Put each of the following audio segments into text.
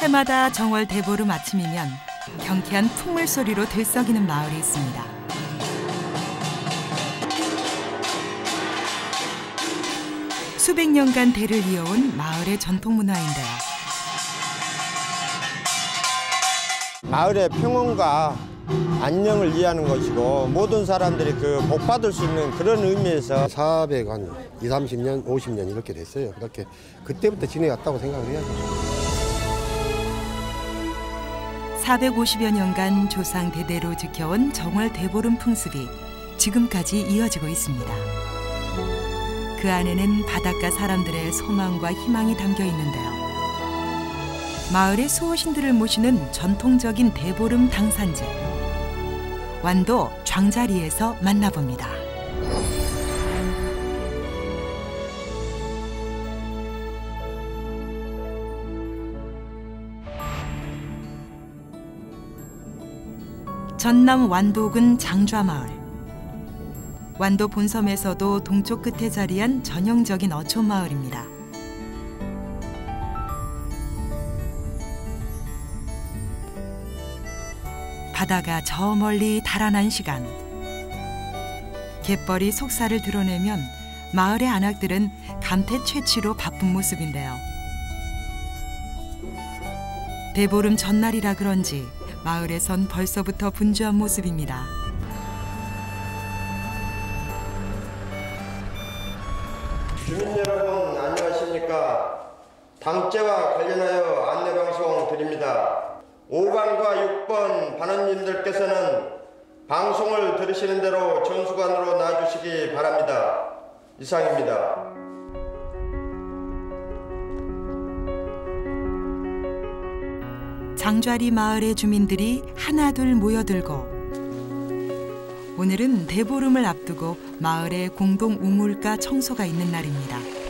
해마다 정월 대보름 아침이면 경쾌한 풍물 소리로 들썩이는 마을이 있습니다. 수백 년간 대를 이어온 마을의 전통 문화인데요. 마을의 평온과 안녕을 위하는 것이고 모든 사람들이 그 복 받을 수 있는 그런 의미에서 400한 2, 30년, 50년 이렇게 됐어요. 그렇게 그때부터 지내왔다고 생각을 해야죠. 450여 년간 조상 대대로 지켜온 정월 대보름 풍습이 지금까지 이어지고 있습니다. 그 안에는 바닷가 사람들의 소망과 희망이 담겨 있는데요. 마을의 수호신들을 모시는 전통적인 대보름 당산제. 완도 장자리에서 만나봅니다. 전남 완도군 장좌마을. 완도 본섬에서도 동쪽 끝에 자리한 전형적인 어촌 마을입니다. 바다가 저 멀리 달아난 시간. 갯벌이 속살을 드러내면 마을의 안악들은 감태 채취로 바쁜 모습인데요. 대보름 전날이라 그런지 마을에선 벌써부터 분주한 모습입니다. 주민 여러분 안녕하십니까 당제와 관련하여 드립니다 5번과 6번 반원님들께서는 방송을 들으시는 대로 전수관으로 놔주시기 바랍니다 이상입니다 장좌리 마을의 주민들이 하나둘 모여들고 오늘은 대보름을 앞두고 마을의 공동 우물가 청소가 있는 날입니다.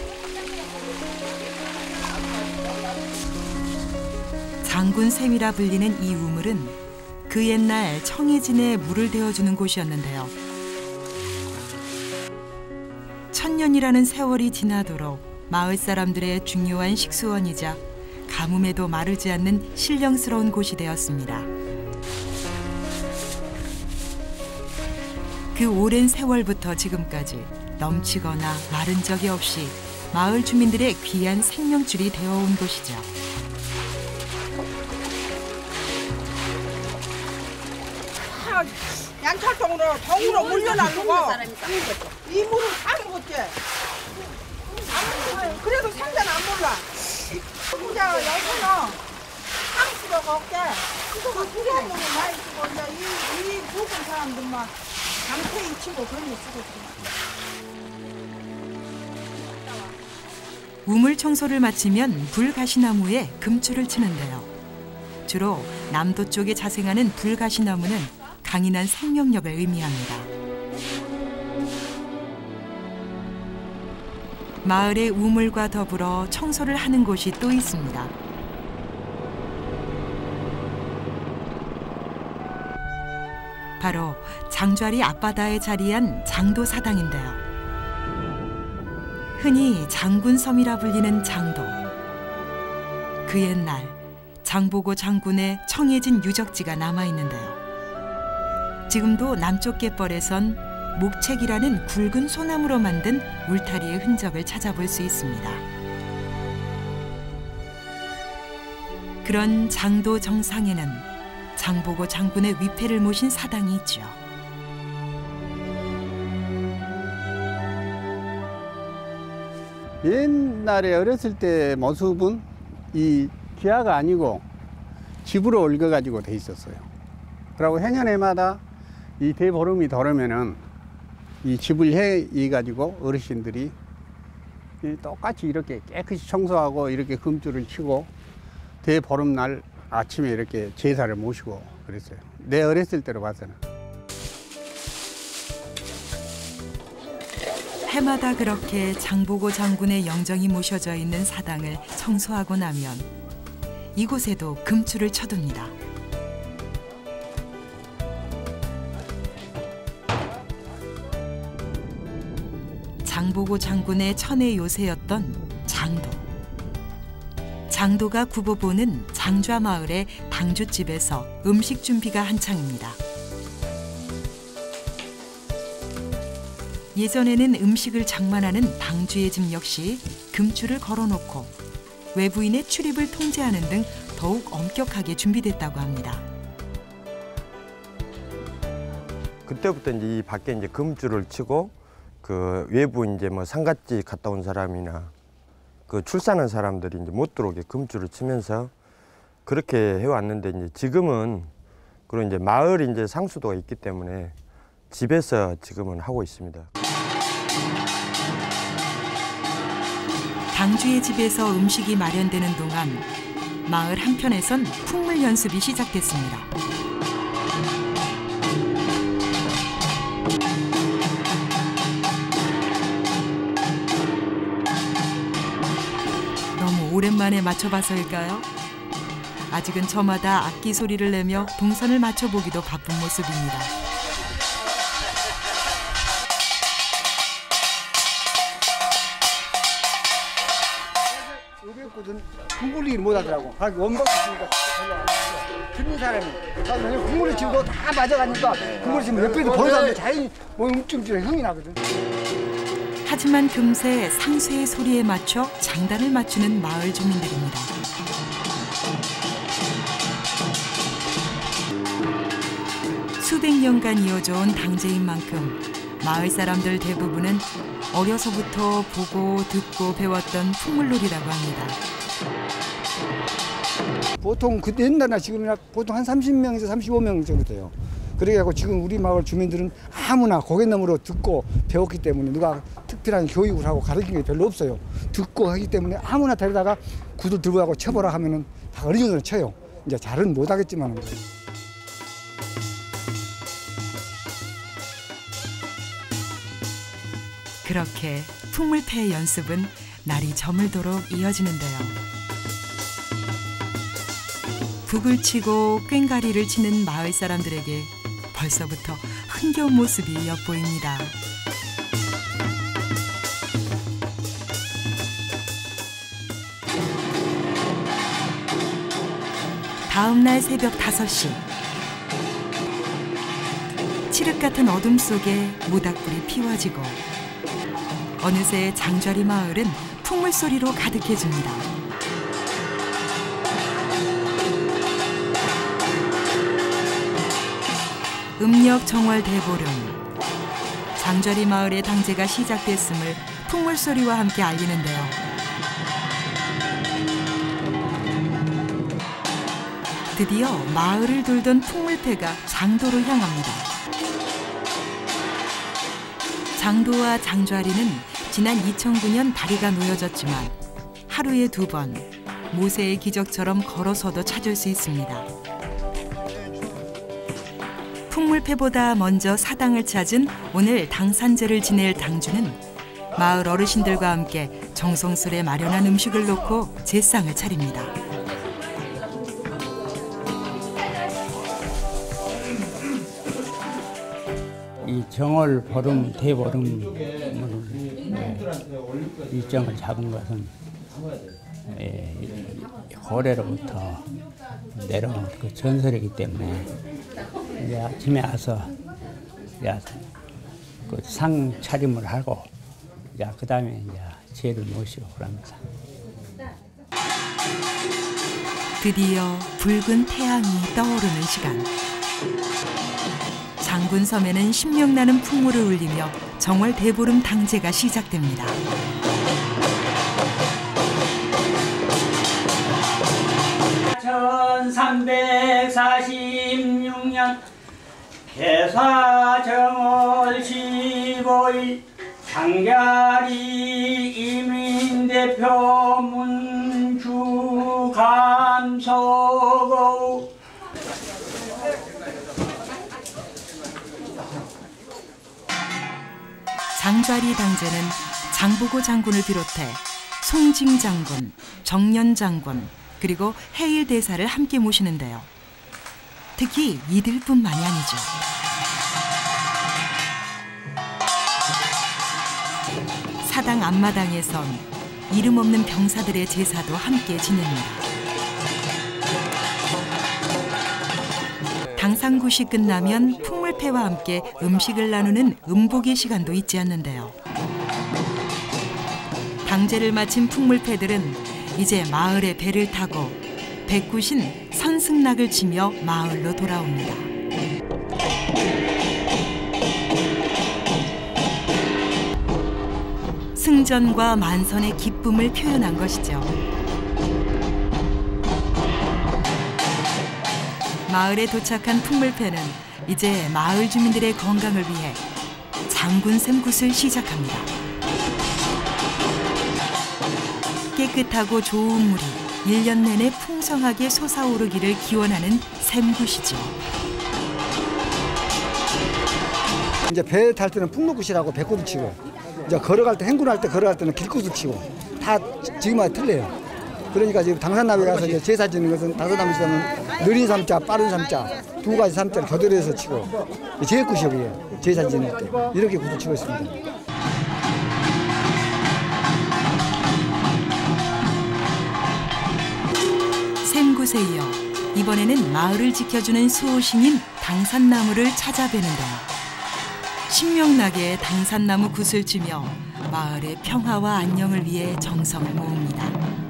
장군 샘이라 불리는 이 우물은 그 옛날 청해진에 물을 대어주는 곳이었는데요. 천년이라는 세월이 지나도록 마을 사람들의 중요한 식수원이자 가뭄에도 마르지 않는 신령스러운 곳이 되었습니다. 그 오랜 세월부터 지금까지 넘치거나 마른 적이 없이 마을 주민들의 귀한 생명줄이 되어온 곳이죠. 양철통으로 동으로 물려놔주고 이 물을 다 먹었지. 안- 그래도 상자는 안 몰라. 진짜 여기는 상수도가 없게 그 두려운 물을 많이 쓰고 이제 이, 이 묵은 사람들만 강태이 치고 그런 거 쓰고 있지. 우물 청소를 마치면 불가시나무에 금줄을 치는데요. 주로 남도 쪽에 자생하는 불가시나무는 강인한 생명력을 의미합니다. 마을의 우물과 더불어 청소를 하는 곳이 또 있습니다. 바로 장좌리 앞바다에 자리한 장도사당인데요. 흔히 장군섬이라 불리는 장도. 그 옛날 장보고 장군의 청해진 유적지가 남아 있는데요. 지금도 남쪽 갯벌에선 목책이라는 굵은 소나무로 만든 울타리의 흔적을 찾아볼 수 있습니다. 그런 장도 정상에는 장보고 장군의 위패를 모신 사당이 있죠. 옛날에 어렸을 때 모습은 이 기아가 아니고 집으로 옮겨가지고 돼 있었어요. 그리고 해년해마다 이 대보름이 덜으면은 이 집을 해 가지고 어르신들이 이 똑같이 이렇게 깨끗이 청소하고 이렇게 금줄을 치고 대보름날 아침에 이렇게 제사를 모시고 그랬어요. 내 어렸을 때로 봐서는. 해마다 그렇게 장보고 장군의 영정이 모셔져 있는 사당을 청소하고 나면 이곳에도 금줄을 쳐둡니다. 장보고 장군의 천의 요새였던 장도. 장도가 굽어보는 장좌 마을의 당주집에서 음식 준비가 한창입니다. 예전에는 음식을 장만하는 당주의 집 역시 금줄을 걸어놓고 외부인의 출입을 통제하는 등 더욱 엄격하게 준비됐다고 합니다. 그때부터 이제 이 밖에 이제 금줄을 치고 그 외부 이제 뭐 상갓집 갔다 온 사람이나 그 출산한 사람들이 이제 못 들어오게 금줄을 치면서 그렇게 해왔는데 이제 지금은 그런 이제 마을 이제 상수도가 있기 때문에 집에서 지금은 하고 있습니다. 당주의 집에서 음식이 마련되는 동안 마을 한편에선 풍물 연습이 시작됐습니다. 오랜만에 맞춰봐서일까요? 아직은 저마다 악기 소리를 내며 동선을 맞춰보기도 바쁜 모습입니다. 국물이 못하더라고. 아 원박 있으니까 별로 안 써. 듣는 사람이. 나는 국물을 지우고 다 맞아가니까 국물을 지금 옆에도 보는 사람들 자연히 뭐 움찔움찔 흥이 나거든. 하지만 금세 상쇠의 소리에 맞춰 장단을 맞추는 마을 주민들입니다. 수백 년간 이어져온 당제인 만큼 마을 사람들 대부분은 어려서부터 보고 듣고 배웠던 풍물놀이라고 합니다. 보통 그때 옛날이나 지금이나 보통 한 30명에서 35명 정도 돼요. 그래갖고 지금 우리 마을 주민들은 아무나 고갯너머로 듣고 배웠기 때문에 누가 특별한 교육을 하고 가르치는 게 별로 없어요. 듣고 하기 때문에 아무나 데려다가 구두 들고 가고 쳐보라 하면은 다 어느 정도는 쳐요. 이제 잘은 못하겠지만 그렇게 풍물패의 연습은 날이 저물도록 이어지는데요. 북을 치고 꽹가리를 치는 마을 사람들에게 벌써부터 흥겨운 모습이 엿보입니다. 다음 날 새벽 5시 칠흑 같은 어둠 속에 모닥불이 피워지고 어느새 장좌리 마을은 풍물 소리로 가득해집니다. 음력 정월 대보름 장좌리 마을의 당제가 시작됐음을 풍물 소리와 함께 알리는데요. 드디어 마을을 돌던 풍물패가 장도로 향합니다. 장도와 장좌리는 지난 2009년 다리가 놓여졌지만 하루에 두 번 모세의 기적처럼 걸어서도 찾을 수 있습니다. 풍물패보다 먼저 사당을 찾은 오늘 당산제를 지낼 당주는 마을 어르신들과 함께 정성스레 마련한 음식을 놓고 제상을 차립니다. 이 정월 보름 대보름 일정을 잡은 것은 예, 고래로부터 내려온 그 전설이기 때문에 이제 아침에 와서 그상 차림을 하고 그 다음에 이제 제를 모시고 그럽니다. 드디어 붉은 태양이 떠오르는 시간. 장군 섬에는 신명나는 풍물을 울리며 정월 대보름 당제가 시작됩니다. 천삼백사십육년 개사정월 15일 장자리 이민대표 문주 감소고 장좌리 당제는 장보고 장군을 비롯해 송징 장군, 정년 장군, 그리고 해일 대사를 함께 모시는데요. 특히 이들뿐만이 아니죠. 사당 앞마당에선 이름 없는 병사들의 제사도 함께 지냅니다. 당상굿이 끝나면 풍물패와 함께 음식을 나누는 음복의 시간도 있지 않는데요. 당제를 마친 풍물패들은 이제 마을의 배를 타고 백굿인 선승락을 치며 마을로 돌아옵니다. 승전과 만선의 기쁨을 표현한 것이죠. 마을에 도착한 풍물패는 이제 마을 주민들의 건강을 위해 장군 샘 굿을 시작합니다. 깨끗하고 좋은 물이 일년 내내 풍성하게 솟아오르기를 기원하는 샘굿이죠. 이제 배 탈 때는 풍록굿이라고 배꼽을 치고 이제 걸어갈 때 행군할 때 걸어갈 때는 길굿을 치고 다 지금마다 틀려요. 그러니까 지금 당산나무에 가서 이제 제사 지는 것은 당산나무에서는 느린 삼자, 빠른 삼자 두 가지 삼자를 교대로해서 치고 제일 굿이에요. 제사 지낼 때 이렇게 굿을 치고 있습니다. 샘굿에 이어 이번에는 마을을 지켜주는 수호신인 당산나무를 찾아뵈는데요. 신명나게 당산나무 굿을 치며 마을의 평화와 안녕을 위해 정성을 모읍니다.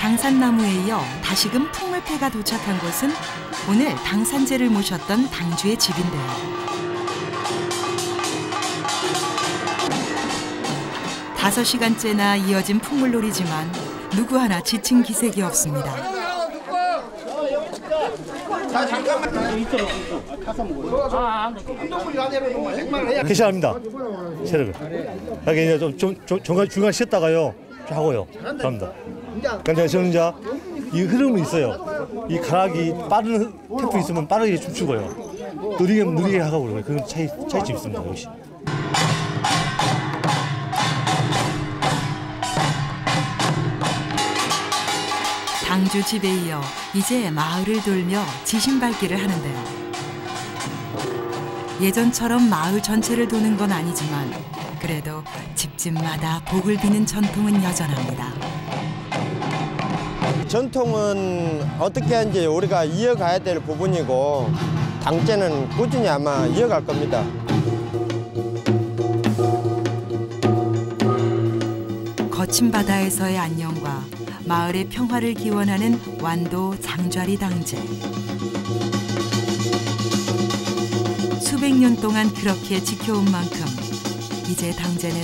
당산나무에 이어 다시금 풍물패가 도착한 곳은 오늘 당산제를 모셨던 당주의 집인데요. 다섯 시간째나 이어진 풍물놀이지만 누구 하나 지친 기색이 없습니다. 개시합니다. 체력을. 하게 이제 좀, 좀, 좀 중간 중간 쉬었다가요 좀 하고요. 합니다. 근데 저는 이제 이 흐름이 있어요. 이 가락이 빠른 템포 있으면 빠르게 춤추고요. 느리게 느리게 하고 그래요. 그런 차이 차이점 있습니다. 역시. 당주 집에 이어 이제 마을을 돌며 지신밟기를 하는데요. 예전처럼 마을 전체를 도는 건 아니지만 그래도 집집마다 복을 비는 전통은 여전합니다. 전통은 어떻게 하는지 우리가 이어가야 될 부분이고 당제는 꾸준히 아마 이어갈 겁니다. 거친 바다에서의 안녕과 마을의 평화를 기원하는 완도 장좌리 당제. 수백 년 동안 그렇게 지켜온 만큼 이제 당제는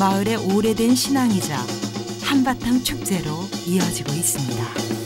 마을의 오래된 신앙이자 한바탕 축제로 이어지고 있습니다.